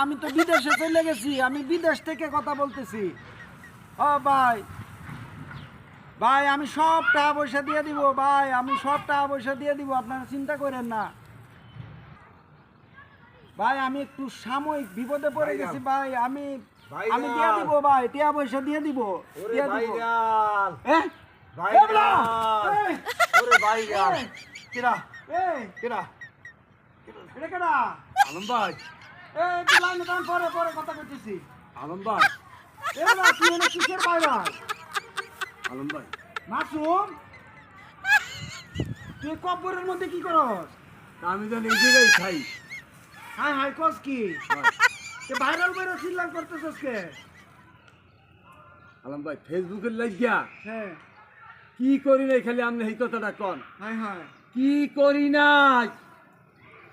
আমি তো বিদেশে চলে গেছি আমি বিদেশ থেকে কথা বলতেছি ও ভাই ভাই আমি সব টাকা পয়সা দিয়ে দিব ভাই আমি সব টাকা পয়সা দিয়ে দিব আপনারা চিন্তা করেন না ভাই আমি একটু সাময়িক বিপদে পড়ে গেছি ভাই আমি আমি দিয়ে দিব ভাই টাকা পয়সা দিয়ে দিব দিয়ে দিব হ্যাঁ এবলা! এই! এই! কিরা এই! এটা কেডা? আলম ভাই পরে পরে কথা কইতেছি। আলম ভাই। এবলা, তুই এনে কিসের বাইরাল? আলম ভাই। মাসুম তুই কব্বরের মধ্যে কি করস? আমি তো খাই। কস কি? তুই ভাইরাল বাইরে চিল্লার করতেছস কে? আলম ভাই ফেসবুকের লাগিয়া হ্যাঁ। কি করি নাই খালি আপনি এই কথাটা কন। হাই হাই। কি করি নাই?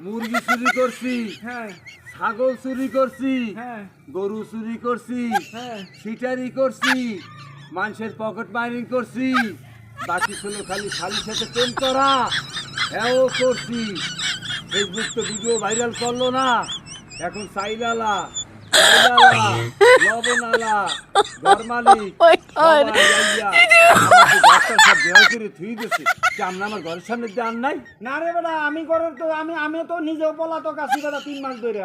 মুরগি চুরি করছি। হ্যাঁ। ছাগল চুরি করছি হ্যাঁ। গরু চুরি করছি হ্যাঁ। সিটারি করছি মানুষের পকেট মাইনিং করছি বাকি ছিল খালি খালি সাথে প্রেম করা হ্যাঁ করছি। ফেসবুক তো ভিডিও ভাইরাল করল না এখন সাইলালা সাইলালা, ঘর মালিক আমরা ঘরের সামনে দিয়ে নাই? না রে বেটা আমি তো আমি আমি তো নিজেও পলাতক আছি বেটা তিন মাস ধরে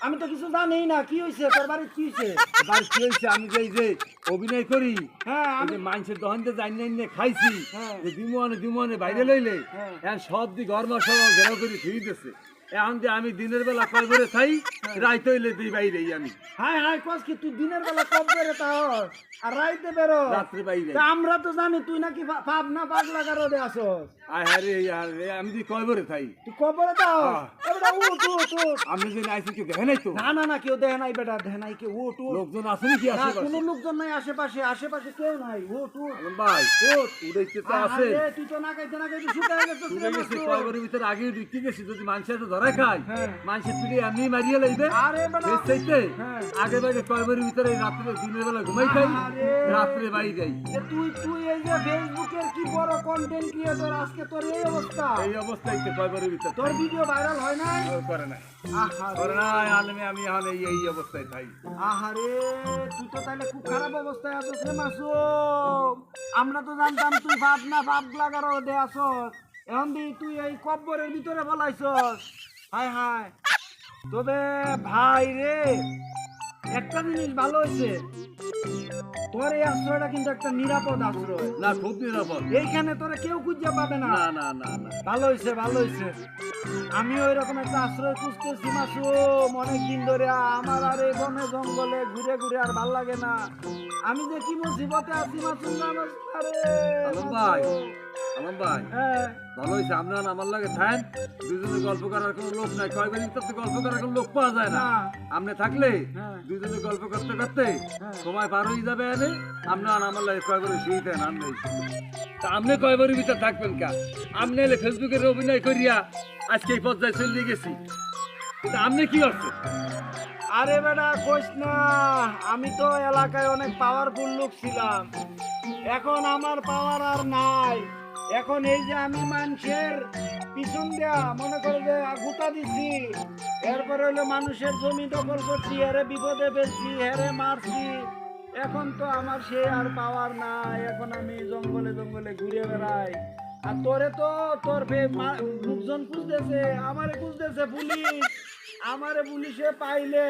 আমি তো কিছু জানি না কি হয়েছে তোর বাড়ির কি হয়েছে এবার কি হয়েছে আমি যে যে অভিনয় করি হ্যাঁ আমি মানুষের দহন দিয়ে জানি না খাইছি হ্যাঁ। যে বিমনে বিমনে বাইরে লইলে হ্যাঁ। সব দি গরম সব ঘেরাও করে ধুই দিছে। এখন যে আমি দিনের বেলা কয় করে খাই। রাইতে হইলে দিই বাইরেই আমি। হাই হাই কস কি তুই দিনের বেলা কব বেরো তাহর আর রাইতে বেরো। রাত্রে বাইরে আমরা তো জানি তুই নাকি পাপ না পাগলা কারও আসস। আয় হারে আর আমি কয় করে খাই। তুই কবরে দাও। এবারে উঠ উঠ উঠ। আমি যে আইসি কি দেখে নাই তো? না না না কেউ দেখে নাই বেটা দেখে নাই উঠ উঠ। লোকজন আছে না কোনো লোকজন নাই আশেপাশে আশেপাশে কেউ নাই। উঠ উঠ। আলম ভাই উঠ উড়াইতে তো আছে আরে, তুই তো না খাইতে না খাইতে শুকায় গেছিস কয় করে ভিতরে আগে ঢুকতে গেছি যদি মানুষের তো ধরে খায় হ্যাঁ। মানুষের পিঠে এমনি মারিয়ে লাইবে। চাইতে। হ্যাঁ। আগে কয়বারের ভিতরে রাত্রে দিনের বেলা ঘুমাই খাই। রাত্রে বাড়ি যাই। তুই তুই এই যে ফেসবুকের কি বড় কন্টেন্ট ক্রিয়েটর আজকে তোর এই অবস্থা? এই অবস্থায় তো ভিতরে। তোর ভিডিও ভাইরাল হয় না করে না করে না আলমে আমি এখন এই এই অবস্থায় থাই। আহারে তুই তো তাহলে খুব খারাপ অবস্থায় আছিস রে মাসুম। আমরা তো জানতাম তুই ভাব না ভাব লাগারও দে আসস এখন তুই এই কব্বরের ভিতরে বলাইছস। হায় হায়। তবে ভাই রে একটা জিনিস ভালো হয়েছে তোর এই আশ্রয়টা কিন্তু একটা নিরাপদ আশ্রয়। না খুব নিরাপদ। এইখানে তোরা কেউ খুঁজে পাবে না। না না না না। ভালো হয়েছে ভালো হয়েছে আমিও এরকম একটা আশ্রয় খুঁজতেছি মাসুম অনেক দিন ধরে আমার আর এই বনে জঙ্গলে ঘুরে ঘুরে আর ভালো লাগে না। আমি যে কি মুসিবতে আছি মাসুম ভাই আলম ভাই হ্যাঁ, ভালো হয়েছে আপনার আমার লাগে থাকেন দুজনে গল্প করার কোনো লোক নাই। ভিতর তো গল্প করার কোনো লোক পাওয়া যায় না। না। আপনি থাকলে হ্যাঁ। দুজনে গল্প করতে করতে হ্যাঁ। সময় পার হয়ে যাবে এনে আপনি আমার লাগে কয়বারে শুয়ে দেন আমি তা আপনি কয়বারের ভিতর থাকবেন কা? আপনি এলে ফেসবুকের অভিনয় করিয়া আজকে এই পর্যায়ে চলে গেছি। কিন্তু আপনি কি করছেন? আরে বেটা কইস না আমি তো এলাকায় অনেক পাওয়ারফুল লোক ছিলাম। এখন আমার পাওয়ার আর নাই। এখন এই যে আমি মানুষের পিছন দেয়া মনে করে যে গুতা দিছি এরপরে হইল মানুষের জমি দখল করছি এরে বিপদে ফেলছি হেরে মারছি। এখন তো আমার সে আর পাওয়ার নাই এখন আমি জঙ্গলে জঙ্গলে ঘুরে বেড়াই। আর তোরে তো তোর লোকজন খুঁজতেছে আমারে খুঁজতেছে পুলিশ। আমারে পুলিশে পাইলে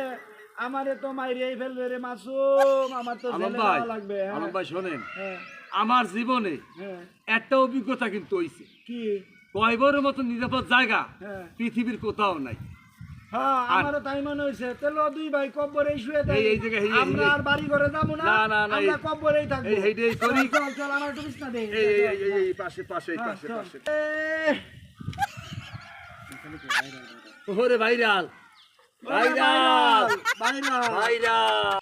আমারে তো মাইরেই ফেলবে রে মাসুম আমার তো লাগবে হ্যাঁ। আলম ভাই শোনেন হ্যাঁ। আমার জীবনে হ্যাঁ। একটা অভিজ্ঞতা কিন্তু হইছে। কয়বারের মতো নিরাপদ জায়গা হ্যাঁ। পৃথিবীর কোথাও নাই। হ্যাঁ আমারও তাই মনে হয়েছে দুই ভাই কব্বরে শুয়ে থাকি এই- এই জায়গায়, এই- এই- আমরা আর বাড়ি ঘরে যাব না না, না, না, আমরা এই- কব্বরেই থাকব। এই হেইডেই করি। চল, চল চল আমার একটু বিছনা দে। এই এই এই- এই এই পাশে পাশে পাশে ওরে ভাইরাল ভাইরাল। ভাইরাল।